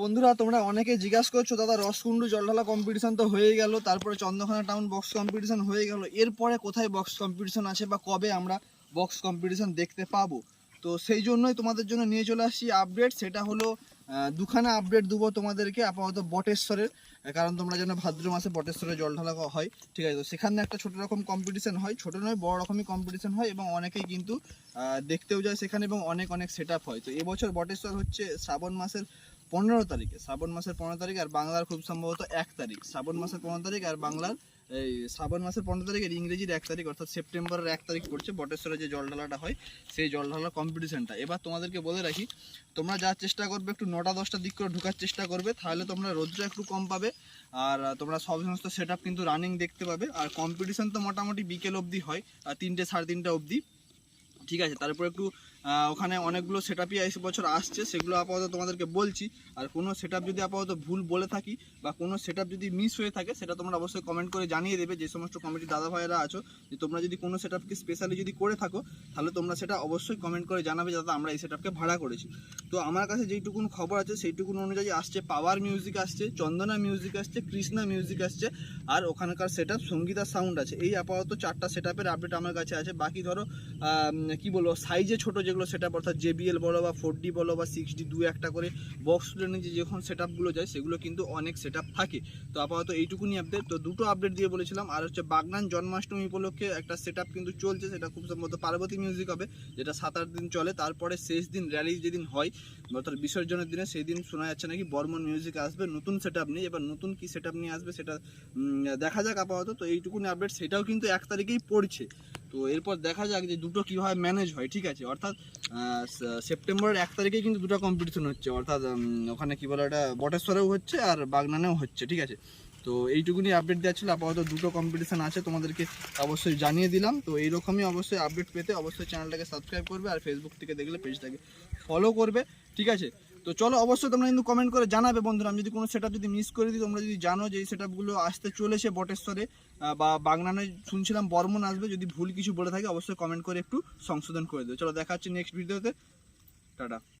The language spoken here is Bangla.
বন্ধুরা, তোমরা অনেকে জিজ্ঞাসা করছ, দাদা রসকুন্ডু জলঢালা কম্পিটিশন তো হয়ে গেল, তারপরে চন্দ্রখানা টাউন বক্স কম্পিটিশন হয়ে গেল, এরপরে কোথায় বক্স কম্পিটিশন আছে বা কবে আমরা বক্স কম্পিটিশন দেখতে পাবো? তো সেই জন্যই তোমাদের জন্য নিয়ে চলে আসছি আপডেট সেটা হলো দুখানা আপডেট দেবো তোমাদেরকে আপাতত বটেশ্বরের, কারণ তোমরা যেন ভাদ্র মাসে বটেশ্বরে জল ঢালা হয়, ঠিক আছে? তো সেখানে একটা ছোটো রকম কম্পিটিশন হয়, ছোটো নয়, বড় রকমই কম্পিটিশন হয় এবং অনেকেই কিন্তু দেখতেও যায় সেখানে এবং অনেক অনেক সেট হয়। তো এবছর বটেশ্বর হচ্ছে শ্রাবণ মাসের পনেরো তারিখে, শ্রাবণ মাসের পনেরো তারিখ আর বাংলার খুব সম্ভবত এক তারিখ। শ্রাবণ মাসের পনেরো তারিখ আর বাংলার এই শ্রাবণ মাসের পনেরো তারিখের ইংরেজির এক তারিখ, অর্থাৎ সেপ্টেম্বরের এক তারিখ পড়ছে, বটেশ্বরে যে জল ঢালাটা হয়, সেই জল ঢালা কম্পিটিশানটা এবার তোমাদেরকে বলে রাখি, তোমরা যা চেষ্টা করবে, একটু নটা দশটার দিক করে ঢুকার চেষ্টা করবে, তাহলে তোমরা রোদ্র একটু কম পাবে, আর তোমরা সব সমস্ত সেট কিন্তু রানিং দেখতে পাবে, আর কম্পিটিশান তো মোটামুটি বিকেল অবধি হয় তিনটে, সাড়ে তিনটে অবধি। ঠিক আছে, তারপর একটু ওখানে অনেকগুলো সেট আপই বছর আসছে, সেগুলো আপাতত তোমাদেরকে বলছি। আর কোনো সেট যদি আপাতত ভুল বলে থাকি বা কোনো সেট যদি মিস হয়ে থাকে, সেটা তোমরা অবশ্যই কমেন্ট করে জানিয়ে দেবে, যে সমস্ত কমিটি দাদা ভাইয়েরা আছো, যে তোমরা যদি কোনো সেট স্পেশালি যদি করে থাকো, তাহলে তোমরা সেটা অবশ্যই কমেন্ট করে জানাবে, যাতে আমরা এই সেট ভাড়া করেছি। তো আমার কাছে যেইটুকুন খবর আছে, সেইটুকুন অনুযায়ী আসছে পাওয়ার মিউজিক আসছে, চন্দনা মিউজিক আসছে, কৃষ্ণা মিউজিক আসছে, আর ওখানকার সেট আপ সঙ্গীতা সাউন্ড আছে। এই আপাতত চারটা সেট আপডেট আমার কাছে আছে। বাকি ধরো কি বলব সাইজে ছোট যেগুলো সেট আপ অর্থাৎ জেবিএল বলো বা ফোর ডি বলো বা সিক্স ডি দু একটা করে বক্স নিয়ে যে যখন সেট আপগুলো যায়, সেগুলো কিন্তু অনেক সেট আপ থাকে। তো আপাতত এইটুকুনি আপডেট তো দুটো আপডেট দিয়ে বলেছিলাম। আর হচ্ছে বাগনান জন্মাষ্টমী উপলক্ষে একটা সেট কিন্তু চলছে, সেটা খুব সম্ভবত পার্বতী মিউজিক হবে, যেটা সাত আট দিন চলে। তারপরে শেষ দিন র্যালি যেদিন হয়, অর্থাৎ বিসর্জনের দিনে সেই দিন শোনা যাচ্ছে নাকি বর্মন মিউজিক আসবে, নতুন সেট আপ নিয়ে। এবার নতুন কি সেট আপ নিয়ে আসবে, সেটা দেখা যাক আপাতত। তো এইটুকুনি আপডেট সেটাও কিন্তু এক তারিখেই পড়ছে। তো এরপর দেখা যাক যে দুটো কীভাবে ম্যানেজ হয়, ঠিক আছে? অর্থাৎ সেপ্টেম্বরের এক তারিখেই কিন্তু দুটো কম্পিটিশন হচ্ছে। অর্থাৎ ওখানে কি বলে এটা বটেশ্বরেও হচ্ছে আর বাগনানেও হচ্ছে, ঠিক আছে? তো এইটুকুনি আপডেট দেওয়া ছিল। আপাতত দুটো কম্পিটিশান আছে তোমাদেরকে অবশ্যই জানিয়ে দিলাম। তো এইরকমই অবশ্যই আপডেট পেতে অবশ্যই চ্যানেলটাকে সাবস্ক্রাইব করবে আর ফেসবুক থেকে দেখলে পেজটাকে ফলো করবে, ঠিক আছে? তো চলো অবশ্যই তোমরা কিন্তু কমেন্ট করে জানাবে বন্ধুরা। আমি যদি কোনো সেট যদি মিস করে দিই তোমরা যদি জানো যে এই সেট আসতে চলেছে বটেশ্বরে বা বাগনানে শুনছিলাম বর্মন আসবে, যদি ভুল কিছু বলে থাকে, অবশ্যই কমেন্ট করে একটু সংশোধন করে দেবে চলো দেখা হচ্ছে নেক্সট ভিডিওতে টাটা।